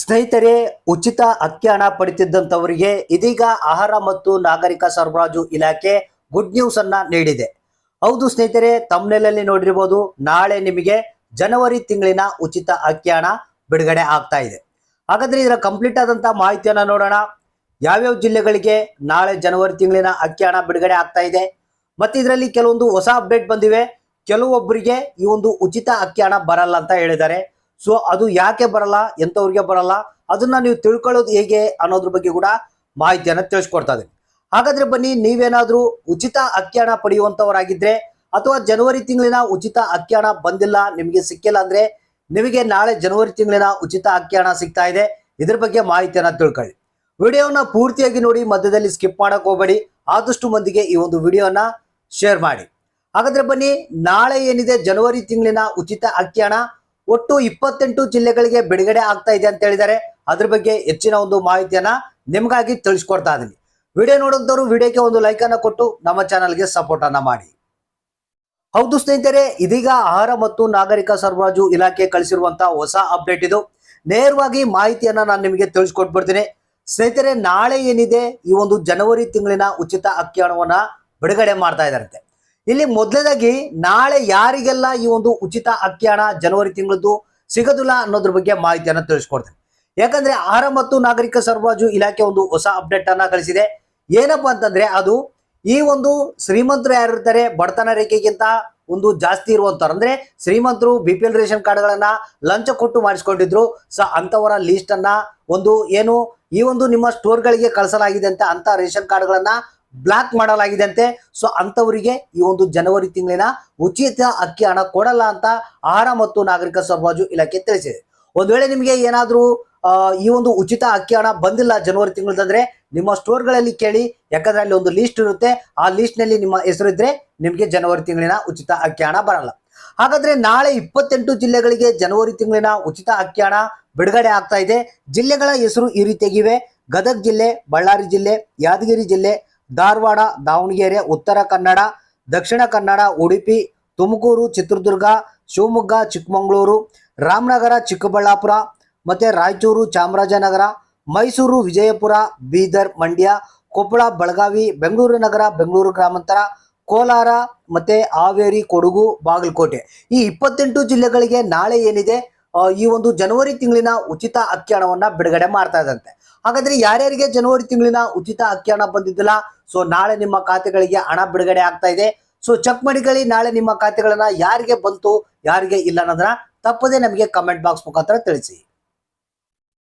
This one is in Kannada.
ಸ್ನೇಹಿತರೆ, ಉಚಿತ ಅಕ್ಕಿ ಹಣ ಪಡಿತಿದ್ದಂಥವರಿಗೆ ಇದೀಗ ಆಹಾರ ಮತ್ತು ನಾಗರಿಕ ಸರಬರಾಜು ಇಲಾಖೆ ಗುಡ್ ನ್ಯೂಸ್ ಅನ್ನ ನೀಡಿದೆ. ಹೌದು ಸ್ನೇಹಿತರೆ ತಮ್ನೆಲಲ್ಲಿ ನೋಡಿರ್ಬೋದು, ನಾಳೆ ನಿಮಗೆ ಜನವರಿ ತಿಂಗಳಿನ ಉಚಿತ ಅಕ್ಕಿ ಹಣ ಬಿಡುಗಡೆ ಆಗ್ತಾ ಇದೆ. ಹಾಗಾದ್ರೆ ಇದರ ಕಂಪ್ಲೀಟ್ ಆದಂತ ಮಾಹಿತಿಯನ್ನ ನೋಡೋಣ. ಯಾವ್ಯಾವ ಜಿಲ್ಲೆಗಳಿಗೆ ನಾಳೆ ಜನವರಿ ತಿಂಗಳಿನ ಅಕ್ಕಿ ಹಣ ಬಿಡುಗಡೆ ಆಗ್ತಾ ಇದೆ. ಮತ್ತೆ ಇದರಲ್ಲಿ ಕೆಲವೊಂದು ಹೊಸ ಅಪ್ಡೇಟ್ ಬಂದಿವೆ. ಕೆಲವೊಬ್ಬರಿಗೆ ಈ ಒಂದು ಉಚಿತ ಅಕ್ಕಿ ಹಣ ಬರಲ್ಲ ಅಂತ ಹೇಳಿದ್ದಾರೆ. ಸೊ ಅದು ಯಾಕೆ ಬರಲ್ಲ? ಎಂಥವ್ರಿಗೆ ಬರಲ್ಲ? ಅದನ್ನ ನೀವು ತಿಳ್ಕೊಳ್ಳೋದು ಹೇಗೆ ಅನ್ನೋದ್ರ ಬಗ್ಗೆ ಕೂಡ ಮಾಹಿತಿಯನ್ನು ತಿಳಿಸ್ಕೊಡ್ತಾ ಇದ್ದೀನಿ ಹಾಗಾದ್ರೆ ಬನ್ನಿ, ನೀವೇನಾದ್ರೂ ಉಚಿತ ಅಕ್ಕಿ ಹಣ ಪಡೆಯುವಂತವರಾಗಿದ್ರೆ ಅಥವಾ ಜನವರಿ ತಿಂಗಳಿನ ಉಚಿತ ಅಕ್ಕಿ ಬಂದಿಲ್ಲ, ನಿಮಗೆ ಸಿಕ್ಕಿಲ್ಲ ಅಂದ್ರೆ ನಿಮಗೆ ನಾಳೆ ಜನವರಿ ತಿಂಗಳಿನ ಉಚಿತ ಅಕ್ಕಿ ಸಿಗ್ತಾ ಇದೆ. ಇದ್ರ ಬಗ್ಗೆ ಮಾಹಿತಿಯನ್ನ ತಿಳ್ಕೊಳ್ಳಿ. ವಿಡಿಯೋನ ಪೂರ್ತಿಯಾಗಿ ನೋಡಿ, ಮಧ್ಯದಲ್ಲಿ ಸ್ಕಿಪ್ ಮಾಡಕ್ ಹೋಗಬೇಡಿ. ಆದಷ್ಟು ಮಂದಿಗೆ ಈ ಒಂದು ವಿಡಿಯೋನ ಶೇರ್ ಮಾಡಿ. ಹಾಗಾದ್ರೆ ಬನ್ನಿ, ನಾಳೆ ಏನಿದೆ? ಜನವರಿ ತಿಂಗಳಿನ ಉಚಿತ ಅಕ್ಕಿ ಒಟ್ಟು ಇಪ್ಪತ್ತೆಂಟು ಜಿಲ್ಲೆಗಳಿಗೆ ಬಿಡುಗಡೆ ಆಗ್ತಾ ಇದೆ ಅಂತ ಹೇಳಿದ್ದಾರೆ. ಅದ್ರ ಬಗ್ಗೆ ಹೆಚ್ಚಿನ ಒಂದು ಮಾಹಿತಿಯನ್ನ ನಿಮಗಾಗಿ ತಿಳಿಸ್ಕೊಡ್ತಾ ಇದೀನಿ. ವಿಡಿಯೋ ನೋಡಿದವರು ವಿಡಿಯೋಕ್ಕೆ ಒಂದು ಲೈಕ್ ಅನ್ನ ಕೊಟ್ಟು ನಮ್ಮ ಚಾನಲ್ಗೆ ಸಪೋರ್ಟ್ ಅನ್ನ ಮಾಡಿ. ಹೌದು ಸ್ನೇಹಿತರೆ, ಇದೀಗ ಆಹಾರ ಮತ್ತು ನಾಗರಿಕ ಸರಬರಾಜು ಇಲಾಖೆ ಕಳಿಸಿರುವಂತಹ ಹೊಸ ಅಪ್ಡೇಟ್ ಇದು. ನೇರವಾಗಿ ಮಾಹಿತಿಯನ್ನ ನಾನು ನಿಮಗೆ ತಿಳಿಸ್ಕೊಟ್ಬಿಡ್ತೀನಿ. ಸ್ನೇಹಿತರೆ, ನಾಳೆ ಏನಿದೆ? ಈ ಒಂದು ಜನವರಿ ತಿಂಗಳಿನ ಉಚಿತ ಅಕ್ಕಿ ಹಣವನ್ನ ಬಿಡುಗಡೆ ಮಾಡ್ತಾ ಇದ್ದಾರಂತೆ ಇಲ್ಲಿ ಮೊದಲನೇದಾಗಿ ನಾಳೆ ಯಾರಿಗೆಲ್ಲ ಈ ಒಂದು ಉಚಿತ ಅಕ್ಕಿ ಹಣ ಜನವರಿ ತಿಂಗಳದ್ದು ಸಿಗೋದಿಲ್ಲ ಅನ್ನೋದ್ರ ಬಗ್ಗೆ ಮಾಹಿತಿಯನ್ನು ತಿಳಿಸ್ಕೊಡ್ತೇನೆ. ಯಾಕಂದ್ರೆ ಆಹಾರ ಮತ್ತು ನಾಗರಿಕ ಸರಬರಾಜು ಇಲಾಖೆ ಒಂದು ಹೊಸ ಅಪ್ಡೇಟ್ ಅನ್ನ ಕಳಿಸಿದೆ. ಏನಪ್ಪಾ ಅಂತಂದ್ರೆ ಅದು ಈ ಒಂದು ಶ್ರೀಮಂತರು ಯಾರಿರ್ತಾರೆ, ಬಡತನ ರೇಖೆಗಿಂತ ಒಂದು ಜಾಸ್ತಿ ಇರುವಂತವ್ರು. ಅಂದ್ರೆ ಶ್ರೀಮಂತರು ಬಿ ಪಿ ಎಲ್ ರೇಷನ್ ಕಾರ್ಡ್ಗಳನ್ನ ಲಂಚ ಕೊಟ್ಟು ಮಾಡಿಸ್ಕೊಂಡಿದ್ರು. ಸೊ ಅಂತವರ ಲಿಸ್ಟ್ ಅನ್ನ ಒಂದು ಏನು ಈ ಒಂದು ನಿಮ್ಮ ಸ್ಟೋರ್ಗಳಿಗೆ ಕಳಿಸಲಾಗಿದೆ ಅಂತ ಅಂತ ರೇಷನ್ ಕಾರ್ಡ್ಗಳನ್ನ ಬ್ಲಾಕ್ ಮಾಡಲಾಗಿದೆ ಅಂತೆ ಸೊ ಅಂತವರಿಗೆ ಈ ಒಂದು ಜನವರಿ ತಿಂಗಳಿನ ಉಚಿತ ಅಕ್ಕಿ ಹಣ ಕೊಡಲ್ಲ ಅಂತ ಆಹಾರ ಮತ್ತು ನಾಗರಿಕ ಸರಬರಾಜು ಇಲಾಖೆ ತಿಳಿಸಿದೆ. ಒಂದ್ ವೇಳೆ ನಿಮಗೆ ಏನಾದ್ರೂ ಈ ಒಂದು ಉಚಿತ ಅಕ್ಕಿ ಹಣ ಬಂದಿಲ್ಲ ಜನವರಿ ತಿಂಗಳದಂದ್ರೆ ನಿಮ್ಮ ಸ್ಟೋರ್ಗಳಲ್ಲಿ ಕೇಳಿ. ಯಾಕಂದ್ರೆ ಅಲ್ಲಿ ಒಂದು ಲಿಸ್ಟ್ ಇರುತ್ತೆ. ಆ ಲಿಸ್ಟ್ನಲ್ಲಿ ನಿಮ್ಮ ಹೆಸರು ಇದ್ರೆ ನಿಮಗೆ ಜನವರಿ ತಿಂಗಳಿನ ಉಚಿತ ಅಕ್ಕಿ ಹಣ ಬರಲ್ಲ. ಹಾಗಾದ್ರೆ ನಾಳೆ ಇಪ್ಪತ್ತೆಂಟು ಜಿಲ್ಲೆಗಳಿಗೆ ಜನವರಿ ತಿಂಗಳಿನ ಉಚಿತ ಅಕ್ಕಿ ಹಣ ಬಿಡುಗಡೆ ಆಗ್ತಾ ಇದೆ. ಜಿಲ್ಲೆಗಳ ಹೆಸರು ಈ ರೀತಿಯಾಗಿವೆ. ಗದಗ ಜಿಲ್ಲೆ, ಬಳ್ಳಾರಿ ಜಿಲ್ಲೆ, ಯಾದಗಿರಿ ಜಿಲ್ಲೆ ಧಾರವಾಡ, ದಾವಣಗೆರೆ, ಉತ್ತರ ಕನ್ನಡ, ದಕ್ಷಿಣ ಕನ್ನಡ, ಉಡುಪಿ, ತುಮಕೂರು, ಚಿತ್ರದುರ್ಗ, ಶಿವಮೊಗ್ಗ, ಚಿಕ್ಕಮಗಳೂರು, ರಾಮನಗರ, ಚಿಕ್ಕಬಳ್ಳಾಪುರ ಮತ್ತು ರಾಯಚೂರು, ಚಾಮರಾಜನಗರ, ಮೈಸೂರು, ವಿಜಯಪುರ, ಬೀದರ್, ಮಂಡ್ಯ, ಕೊಪ್ಪಳ, ಬೆಳಗಾವಿ, ಬೆಂಗಳೂರು ನಗರ, ಬೆಂಗಳೂರು ಗ್ರಾಮಾಂತರ, ಕೋಲಾರ ಮತ್ತು ಹಾವೇರಿ, ಕೊಡಗು, ಬಾಗಲಕೋಟೆ. ಈ ಇಪ್ಪತ್ತೆಂಟು ಜಿಲ್ಲೆಗಳಿಗೆ ನಾಳೆ ಏನಿದೆ? ಈ ಒಂದು ಜನವರಿ ತಿಂಗಳಿನ ಉಚಿತ ಅಕ್ಕಿ ಬಿಡುಗಡೆ ಮಾಡ್ತಾ ಇದ್ದಂತೆ. ಹಾಗಾದ್ರೆ ಯಾರ್ಯಾರಿಗೆ ಜನವರಿ ತಿಂಗಳಿನ ಉಚಿತ ಅಕ್ಕಿ ಹಣ ಬಂದಿದ್ದಿಲ್ಲ? ಸೊ ನಾಳೆ ನಿಮ್ಮ ಖಾತೆಗಳಿಗೆ ಹಣ ಬಿಡುಗಡೆ ಆಗ್ತಾ ಇದೆ. ಸೊ ಚೆಕ್ ಮಾಡಿಕೊಳ್ಳಿ ನಾಳೆ ನಿಮ್ಮ ಖಾತೆಗಳನ್ನ ಯಾರಿಗೆ ಬಂತು, ಯಾರಿಗೆ ಇಲ್ಲ ಅನ್ನೋದನ್ನ ತಪ್ಪದೆ ನಮಗೆ ಕಮೆಂಟ್ ಬಾಕ್ಸ್ ಮುಖಾಂತರ ತಿಳಿಸಿ.